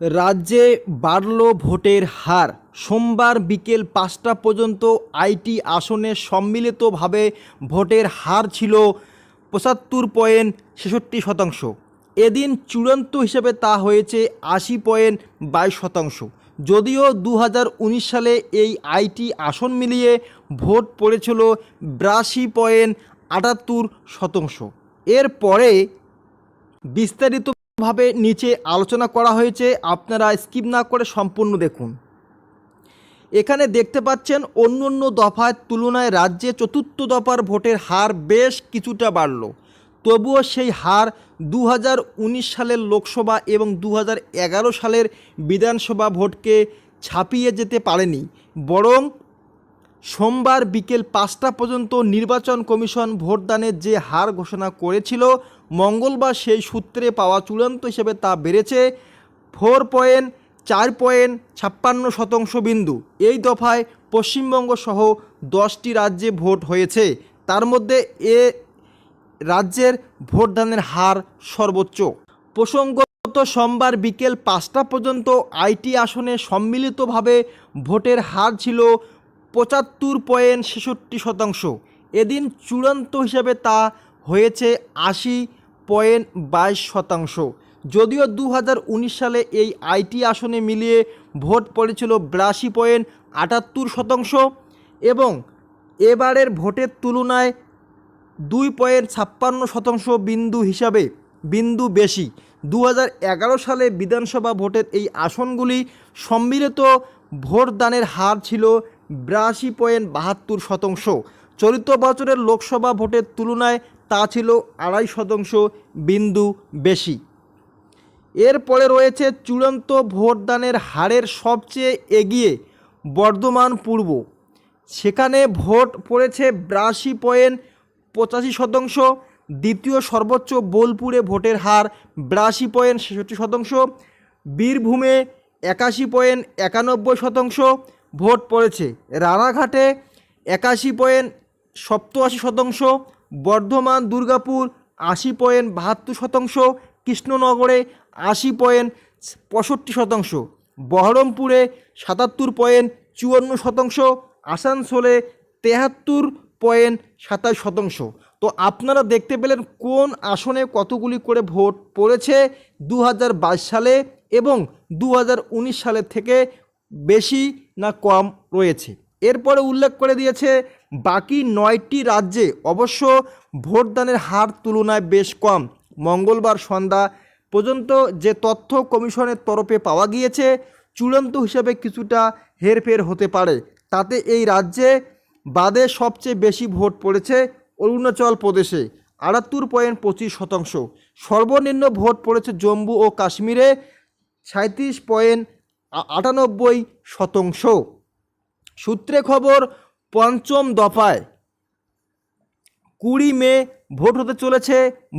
রাজ্যে বাড়ল ভোটের হার। সোমবার বিকেল পাঁচটা পর্যন্ত আইটি আসনে সম্মিলিতভাবে ভোটের হার ছিল পঁচাত্তর পয়েন্ট ছেষট্টি শতাংশ। এদিন চূড়ান্ত হিসেবে তা হয়েছে আশি পয়েন্ট বাইশ শতাংশ। যদিও দু হাজার উনিশ সালে এই আইটি আসন মিলিয়ে ভোট পড়েছিল বিরাশি পয়েন্ট আটাত্তর শতাংশ। এরপরে বিস্তারিতভাবে নিচে আলোচনা করা হয়েছে, আপনারা স্কিপ না করে সম্পূর্ণ দেখুন। এখানে দেখতে পাচ্ছেন, অন্য অন্য দফার তুলনায় রাজ্যে চতুর্থ দফার ভোটের হার বেশ কিছুটা বাড়ল। তবুও সেই হার দু হাজার উনিশ সালের লোকসভা এবং দু হাজার এগারো সালের বিধানসভা ভোটকে ছাপিয়ে যেতে পারেনি, বরং সোমবার বিকেল পাঁচটা পর্যন্ত নির্বাচন কমিশন ভোটদানের যে হার ঘোষণা করেছিল, মঙ্গলবার সেই সূত্রে পাওয়া চূড়ান্ত হিসেবে তা বেড়েছে ফোর পয়েন্ট চার পয়েন্ট ছাপ্পান্ন শতাংশ বিন্দু। এই দফায় পশ্চিমবঙ্গ সহ দশটি রাজ্যে ভোট হয়েছে। তার মধ্যে এ রাজ্যের ভোটদানের হার সর্বোচ্চ। প্রসঙ্গত সোমবার বিকেল পাঁচটা পর্যন্ত আইটি আসনে সম্মিলিতভাবে ভোটের হার ছিল পঁচাত্তর পয়েন্ট ছেষট্টি শতাংশ। এদিন চূড়ান্ত হিসাবে তা হয়েছে আশি পয়েন্ট বাইশ শতাংশ। যদিও দু হাজার উনিশ সালে এই আইটি আসনে মিলিয়ে ভোট পড়েছিল বিরাশি পয়েন্ট আটাত্তর শতাংশ এবং এবারের ভোটের তুলনায় দুই পয়েন্ট ছাপ্পান্ন শতাংশ বিন্দু হিসাবে বিন্দু বেশি। দু হাজার এগারো সালে বিধানসভা ভোটের এই আসনগুলি সম্মিলিত ভোটদানের হার ছিল বিরাশি পয়েন্ট বাহাত্তর শতাংশ। চলিত বছরের লোকসভা ভোটের তুলনায় তা ছিল আড়াই শতাংশ বিন্দু বেশি। এরপরে রয়েছে চূড়ান্ত ভোটদানের হারের সবচেয়ে এগিয়ে বর্ধমান পূর্ব। সেখানে ভোট পড়েছে বিরাশি পয়েন্ট পঁচাশি শতাংশ। দ্বিতীয় সর্বোচ্চ বোলপুরে ভোটের হার বিরাশি পয়েন্ট ছেষট্টি শতাংশ। বীরভূমে একাশি পয়েন্ট একানব্বই শতাংশ। ভোট পড়েছে। রানাঘাটে একাশি পয়েন্ট সপ্তআশি শতাংশ, বর্ধমান, দুর্গাপুর আশি পয়েন্ট বাহাত্তর শতাংশ, কৃষ্ণনগরে আশি পয়েন্ট পঁয়ষট্টি শতাংশ, বহরমপুরে সাতাত্তর পয়েন্ট চুয়ান্ন শতাংশ, আসানসোলে তেহাত্তর পয়েন্ট সাতাশ শতাংশ। তো আপনারা দেখতে পেলেন কোন আসনে কতগুলি করে ভোট পড়েছে দু হাজার বাইশ সালে এবং দু সালের থেকে বেশি না কম রয়েছে। এরপরে উল্লেখ করে দিয়েছে, বাকি নয়টি রাজ্যে অবশ্য ভোটদানের হার তুলনায় বেশ কম। মঙ্গলবার সন্ধ্যা পর্যন্ত যে তথ্য কমিশনের তরফে পাওয়া গিয়েছে, চূড়ান্ত হিসাবে কিছুটা হেরফের হতে পারে। তাতে এই রাজ্যে বাদে সবচেয়ে বেশি ভোট পড়েছে অরুণাচল প্রদেশে, আটাত্তর পয়েন্ট পঁচিশ শতাংশ। সর্বনিম্ন ভোট পড়েছে জম্মু ও কাশ্মীরে সাঁত্রিশ পয়েন্ট আটানব্বই শতাংশ। সূত্রে খবর, পঞ্চম দফায় কুড়ি মে ভোট হতে চলেছে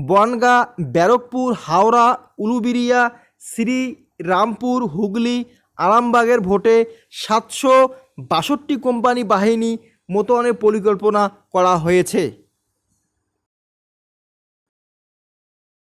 বনগাঁ, ব্যারকপুর, হাওড়া উলুবিরিয়া শ্রীরামপুর, হুগলি, আরামবাগের ভোটে সাতশো বাষট্টি কোম্পানি বাহিনী মোতায়েনের পরিকল্পনা করা হয়েছে।